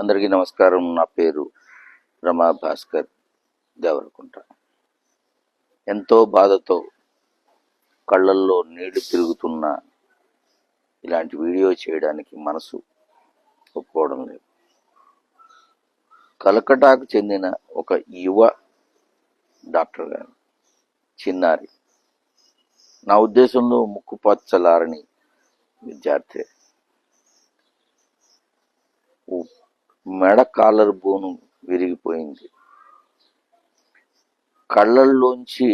అందరికీ నమస్కారం. నా పేరు రమా భాస్కర్ దేవరకుంట. ఎంతో బాధతో కళ్ళల్లో నీళ్ళు తిరుగుతున్న ఇలాంటి వీడియో చేయడానికి మనసు ఒప్పుకోవడం లేదు. కలకటాకు చెందిన ఒక యువ డాక్టర్ గారు చిన్నారి. నా ఉద్దేశంలో ముక్కు పచ్చలారని విద్యార్థి మెడ కాలర్ బోను విరిగిపోయింది. కళ్ళల్లోంచి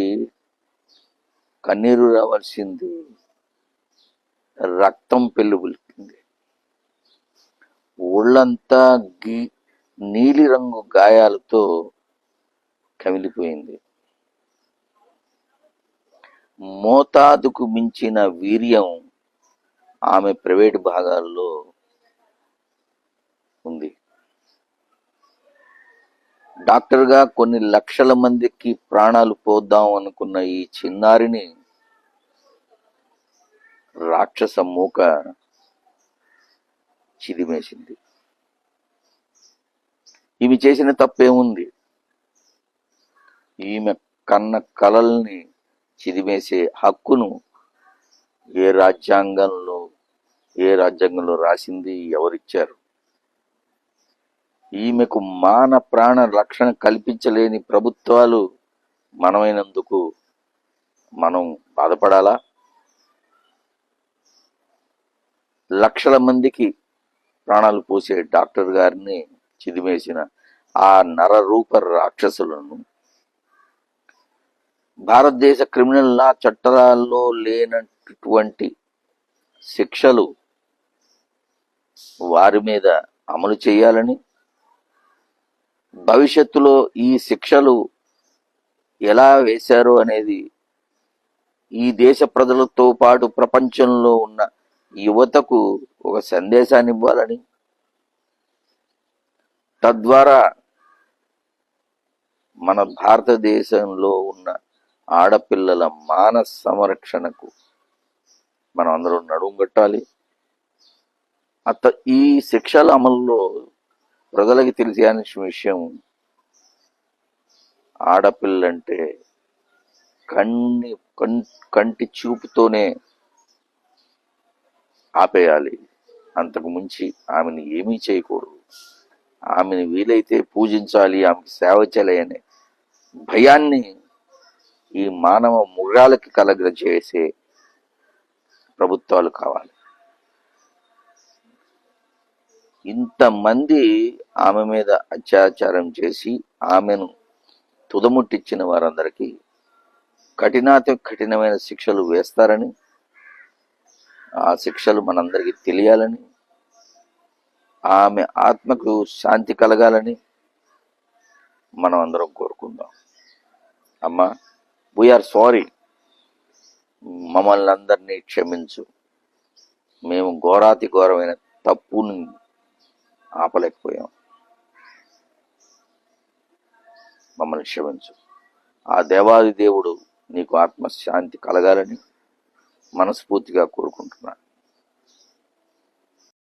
కన్నీరు రావాల్సింది. రక్తం పెళ్ళుబులిపింది ఒళ్ళంతా గీ నీలిరంగు గాయాలతో కమిలిపోయింది. మోతాదుకు మించిన వీర్యం ఆమె ప్రైవేట్ భాగాల్లో ఉంది. డాక్టర్గా కొన్ని లక్షల మందికి ప్రాణాలు పోద్దాం అనుకున్న ఈ చిన్నారిని రాక్షస మూక చిదిమేసింది. ఈమె చేసిన తప్పేముంది? ఈమె కన్న కలల్ని చిదిమేసే హక్కును ఏ రాజ్యాంగంలో ఏ రాజ్యాంగంలో రాసింది ఎవరిచ్చారు? ఈమెకు మాన ప్రాణ రక్షణ కల్పించలేని ప్రభుత్వాలు మనమైనందుకు మనం బాధపడాలా? లక్షల మందికి ప్రాణాలు పోసే డాక్టర్ గారిని చిదిమేసిన ఆ నరరూప రాక్షసులను భారతదేశ క్రిమినల్ లా చట్టాల్లో లేనటువంటి శిక్షలు వారి మీద అమలు చేయాలని భవిష్యత్తులో ఈ శిక్షలు ఎలా వేశారు అనేది ఈ దేశ ప్రజలతో పాటు ప్రపంచంలో ఉన్న యువతకు ఒక సందేశాన్ని ఇవ్వాలని తద్వారా మన భారతదేశంలో ఉన్న ఆడపిల్లల మాన సంరక్షణకు మనం అందరం నడుము కట్టాలి. అత ఈ శిక్షల అమల్లో ప్రజలకి తెలియాల్సిన విషయం ఆడపిల్లంటే కన్ని కన్- కంటి చూపుతోనే ఆపేయాలి. అంతకు మించి ఆమెను ఏమీ చేయకూడదు. ఆమెను వీలైతే పూజించాలి ఆమెకు సేవ చేయాలి అనే భయాన్ని ఈ మానవ మృగాలకి కలగజేసే ప్రభుత్వాలు కావాలి. ఇంతమంది ఆమె మీద అత్యాచారం చేసి ఆమెను తుదముట్టించిన వారందరికీ కఠినాతి కఠినమైన శిక్షలు వేస్తారని ఆ శిక్షలు మనందరికీ తెలియాలని ఆమె ఆత్మకు శాంతి కలగాలని మనం అందరం కోరుకుందాం. అమ్మా వీఆర్ సారీ మమ్మల్ని అందరినీ క్షమించు. మేము ఘోరాతి ఘోరమైన తప్పుని ఆపలేకపోయాం. మమ్మల్ని క్షమించు. ఆ దేవాది దేవుడు నీకు ఆత్మశాంతి కలగాలని మనస్ఫూర్తిగా కోరుకుంటున్నాను.